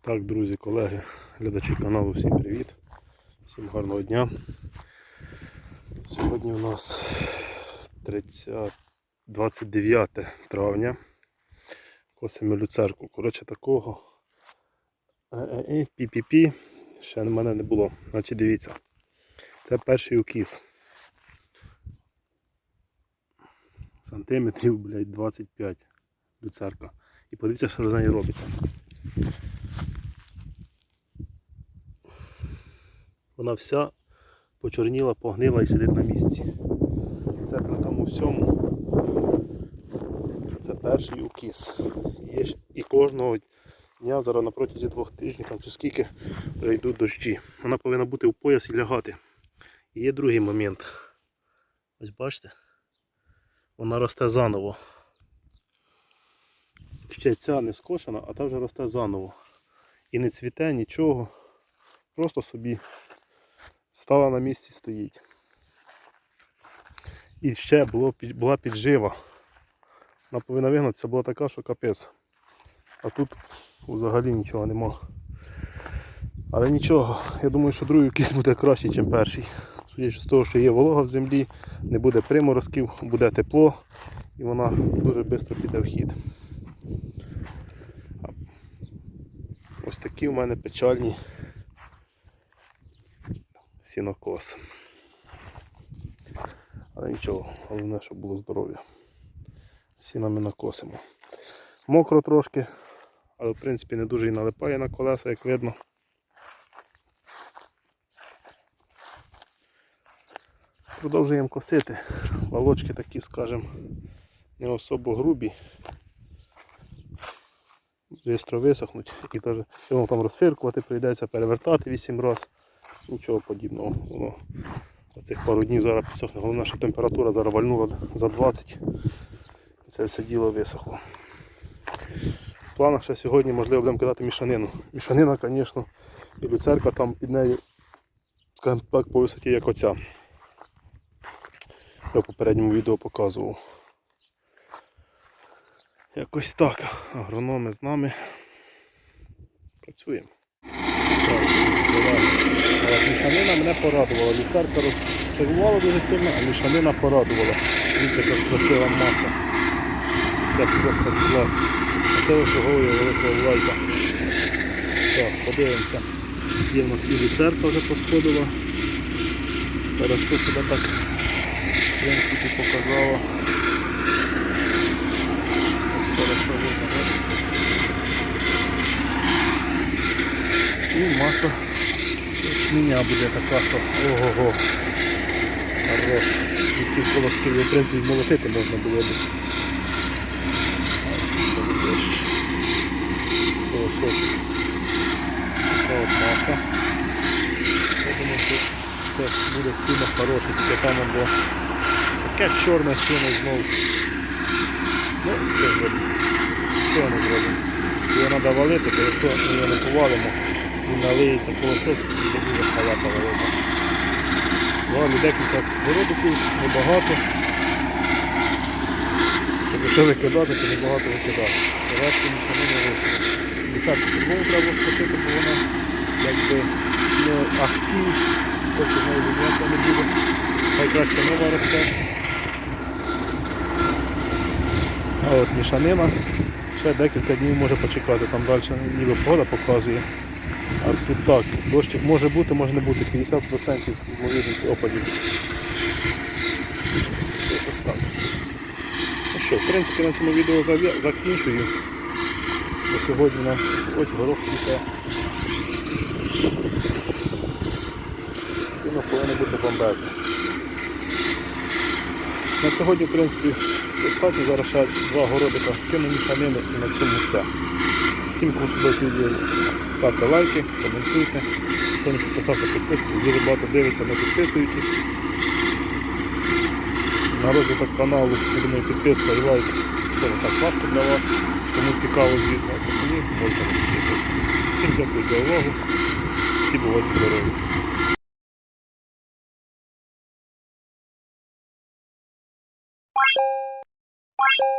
Так, друзі, колеги, глядачі каналу, всім привіт. Всім гарного дня. Сьогодні у нас 30, 29 травня. Косимо люцерку. Коротше такого пі-пі-пі ще в мене не було. Значить дивіться. Це перший укіс. Сантиметрів, блядь, 25 люцерка. І подивіться, що з нею робиться. Вона вся почорніла, погнила і сидить на місці. Це при тому всьому. Це перший укіс. Є і кожного дня зараз на протязі двох тижнів там чи скільки прийдуть дощі. Вона повинна бути у пояс і лягати. І є другий момент. Ось бачите? Вона росте заново. Ще ця не скошена, а та вже росте заново. І не цвіте нічого. Просто собі стала на місці стоїть. І ще було, була піджива. Вона повинна вигнатися, була така, що капець. А тут взагалі нічого нема. Але нічого, я думаю, що другий якийсь буде кращий, ніж перший. Судячи з того, що є волога в землі, не буде приморозків, буде тепло і вона дуже швидко піде в хід. Ось такі у мене печальні сінокос. Але нічого, головне, щоб було здоров'я. Сіна ми накосимо. Мокро трошки, але в принципі не дуже і налипає на колеса, як видно. Продовжуємо косити. Волочки такі, скажімо, не особо грубі. Бистро висохнуть і воно там розфиркувати, прийдеться перевертати 8 разів. Нічого подібного. Воно за цих пару днів зараз підсохне. Головне, що температура зараз вальнула за 20. І це все діло висохло. В планах ще сьогодні можливо будемо кидати мішанину. Мішанина, звісно, і люцерка там під нею, скажімо так, по висоті, як оця. Я в попередньому відео показував. Якось так. Агрономи з нами. Працюємо. Але мішанина мене порадувала. Люцерка розчарувала дуже сильно, а мішанина порадувала. Дивіться, яка красива маса. Це просто клас. Це голої великого лайка. Так, подивимося. Є в нас і люцерка вже посходила. Хорошо себе так в принципі показала. Ось хорошо видно? І маса ячменя буде така, що ого-го. Хорош. Скільки колосків, в принципі, молотити можна було б. Колосочок. Така от маса. Я думаю, що це буде сильно хороше, тільки там було таке чорне сіно знову. Ну, що зробимо? Що не зробимо? Його треба валити, то якщо ми його не повалимо, налиється колосок і не буде халата велика. Валю декілька городиків, небагато. Щоб якщо викидати, то небагато викидати. Решті нічого не вийшло. Десятку по-другому треба скосити, бо вона якби не ахті, поки з нею не буде. Хай краще нова росте. А от мішанина. Ще декілька днів може почекати, там далі ніби погода показує. А тут так, дощик може бути, може не бути, 50% ймовірність опадів. Ну що, в принципі на цьому відео закінчую. Бо сьогодні нам ось горох цвіте. Сіно повинно бути бомбезне. На сьогодні, в принципі, достатньо зараз ще два городика кину мішанини і на цьому все. Всім, кому сподобалось відео, ставте лайки, коментуйте. Хто не підписався, підписуйтесь, дуже багато дивиться, не підписуйтесь. На розвиток каналу я думаю, підписка і лайк. Це не так важко для вас. Кому цікаво, звісно, а кому ні, можна. Всім дякую за увагу. Всі бувайте здорові. Bye.